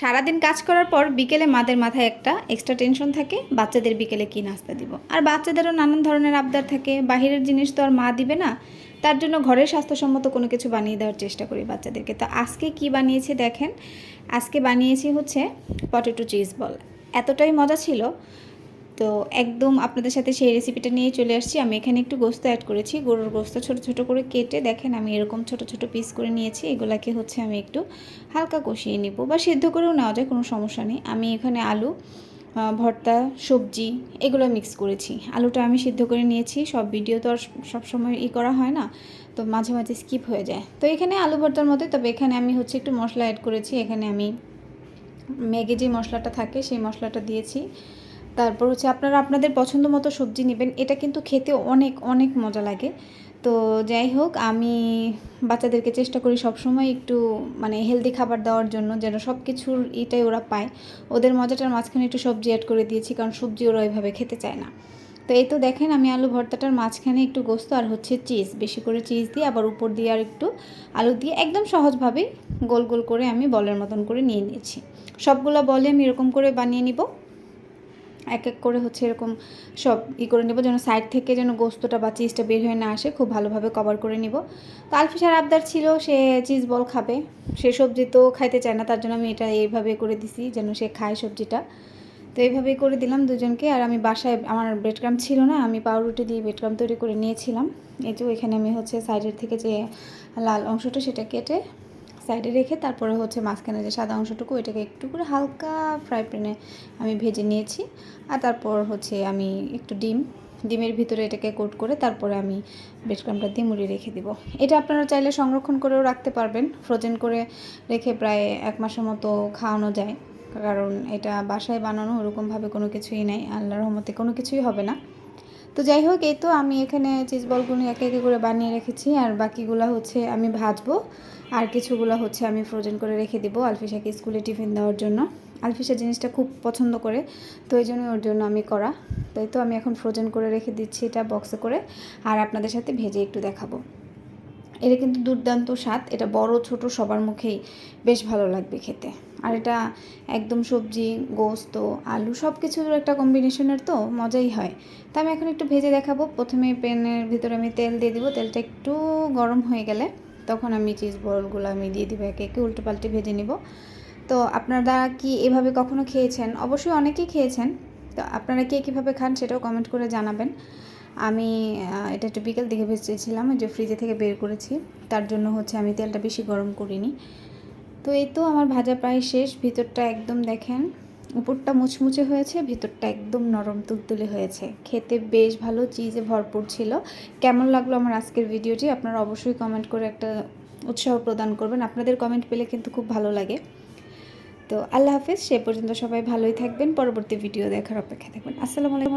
সারাদিন কাজ করার পর বিকেলে মাদের মাথায় একটা এক্সট্রা টেনশন থাকে, বাচ্চাদের বিকেলে কি নাস্তা দিব? আর বাচ্চাদেরও নানান ধরনের আবদার থাকে, বাহিরের জিনিস তো আর মা দিবে না। তার জন্য ঘরের স্বাস্থ্যসম্মত কোনো কিছু বানিয়ে দেওয়ার চেষ্টা করি বাচ্চাদেরকে। তো আজকে কি বানিয়েছি দেখেন? আজকে বানিয়েছি হচ্ছে পটেটো চিজ বল। এতটাই মজা ছিল তো একদম আপনাদের সাথে সেই রেসিপিটা নিয়ে চলে আসছি। আমি এখানে একটু গোস্ত অ্যাড করেছি। গরুর গোস্ত ছোট ছোট করে কেটে দেখেন আমি এরকম ছোট ছোট পিস করে নিয়েছি। এগুলাকে হচ্ছে আমি একটু হালকা কষিয়ে নিব বা সিদ্ধ করেও নেওয়া যায়, কোনো সমস্যা নেই। আমি এখানে আলু ভর্তা, সবজি এগুলো মিক্স করেছি। আলুটা আমি সিদ্ধ করে নিয়েছি। সব ভিডিও তো আর সবসময় ই করা হয় না, তো মাঝে মাঝে স্কিপ হয়ে যায়। তো এখানে আলু ভর্তার মতোই, তবে এখানে আমি হচ্ছে একটু মশলা অ্যাড করেছি। এখানে আমি ম্যাগে যে মশলাটা থাকে, সেই মশলাটা দিয়েছি। তারপর হচ্ছে আপনারা আপনাদের পছন্দ মতো সবজি নেবেন। এটা কিন্তু খেতে অনেক অনেক মজা লাগে। তো যাই হোক, আমি বাচ্চাদেরকে চেষ্টা করি সবসময় একটু মানে হেলদি খাবার দেওয়ার জন্য, যেন সব কিছুর এটাই ওরা পায়। ওদের মজাটার মাঝখানে একটু সবজি অ্যাড করে দিয়েছি, কারণ সবজি ওরা ওইভাবে খেতে চায় না। তো এই তো দেখেন, আমি আলু ভর্তাটার মাঝখানে একটু গোস্ত আর হচ্ছে চিজ বেশি করে চিজ দিয়ে আবার উপর দিয়ে আর একটু আলু দিয়ে একদম সহজভাবেই গোল গোল করে আমি বলের মতন করে নিয়ে নিয়েছি। সবগুলো বলে আমি এরকম করে বানিয়ে নিব। এক এক করে হচ্ছে এরকম সব ই করে নেব, যেন সাইড থেকে যেন গোস্তটা বা চিজটা বের হয়ে না আসে, খুব ভালোভাবে কভার করে নিব। তো আলফিসার আবদার ছিল সে চিজ বল খাবে। সে সবজি তো খাইতে চায় না, তার জন্য আমি এটা এইভাবে করে দিছি যেন সে খায় সবজিটা। তো এইভাবেই করে দিলাম দুজনকে, আর আমি বাসায় আমার ব্রেডক্রাম ছিল না, আমি পাউরুটি দিয়ে ব্রেডক্রাম তৈরি করে নিয়েছিলাম। এই যে এখানে আমি হচ্ছে সাইডের থেকে যে লাল অংশটা সেটা কেটে সাইডে রেখে তারপরে হচ্ছে মাঝখানে যে সাদা অংশটুকু এটাকে একটু করে হালকা ফ্রাই প্যানে আমি ভেজে নিয়েছি। আর তারপর হচ্ছে আমি একটু ডিম, ডিমের ভিতরে এটাকে কোট করে তারপরে আমি বেডক্রামটা দিয়ে মুড়ি রেখে দিব। এটা আপনারা চাইলে সংরক্ষণ করেও রাখতে পারবেন। ফ্রোজেন করে রেখে প্রায় এক মাসের মতো খাওয়ানো যায়। কারণ এটা বাসায় বানানো, ওরকমভাবে কোনো কিছুই নাই। আল্লাহর রহমতে কোনো কিছুই হবে না। তো যাই হোক, এই তো আমি এখানে চিজ বলগুলো একে একে করে বানিয়ে রেখেছি, আর বাকিগুলো হচ্ছে আমি ভাজবো, আর কিছুগুলো হচ্ছে আমি ফ্রোজেন করে রেখে দিব আলফিসাকে স্কুলে টিফিন দেওয়ার জন্য। আলফিসা জিনিসটা খুব পছন্দ করে, তো এই জন্য ওর জন্য আমি করা। তাই তো আমি এখন ফ্রোজেন করে রেখে দিচ্ছি এটা বক্সে করে, আর আপনাদের সাথে ভেজে একটু দেখাবো। এটা কিন্তু দুর্দান্ত স্বাদ। এটা বড়, ছোট, সবার মুখেই বেশ ভালো লাগবে খেতে। আর এটা একদম সবজি, গোস্ত, আলু সব কিছুর একটা কম্বিনেশনের তো মজাই হয়। তা আমি এখন একটু ভেজে দেখাবো। প্রথমে প্যানের ভিতরে আমি তেল দিয়ে দিব। তেলটা একটু গরম হয়ে গেলে তখন আমি চিজ বলগুলো আমি দিয়ে দিব, একে একে উল্টো পাল্টে ভেজে নিব। তো আপনারা কি এভাবে কখনো খেয়েছেন? অবশ্যই অনেকেই খেয়েছেন। তো আপনারা কে কীভাবে খান সেটাও কমেন্ট করে জানাবেন। আমি এটা একটু বিকেল দিকে ভেজেছিলাম যে ফ্রিজে থেকে বের করেছি। তার জন্য হচ্ছে আমি তেলটা বেশি গরম করিনি। তো এই তো আমার ভাজা প্রায় শেষ, ভিতরটা একদম দেখেন, উপরটা মুচমুচে হয়েছে, ভিতরটা একদম নরম তুলতুলে হয়েছে। খেতে বেশ ভালো চিজে ভরপুর ছিল। কেমন লাগল আমার আজকের ভিডিওটি? আপনারা অবশ্যই কমেন্ট করে একটা উৎসাহ প্রদান করবেন। আপনাদের কমেন্ট পেলে কিন্তু খুব ভালো লাগে। তো আল্লাহ হাফেজ, সে পর্যন্ত সবাই ভালোই থাকবেন। পরবর্তী ভিডিও দেখার অপেক্ষা থাকবেন। আসসালামু আলাইকুম।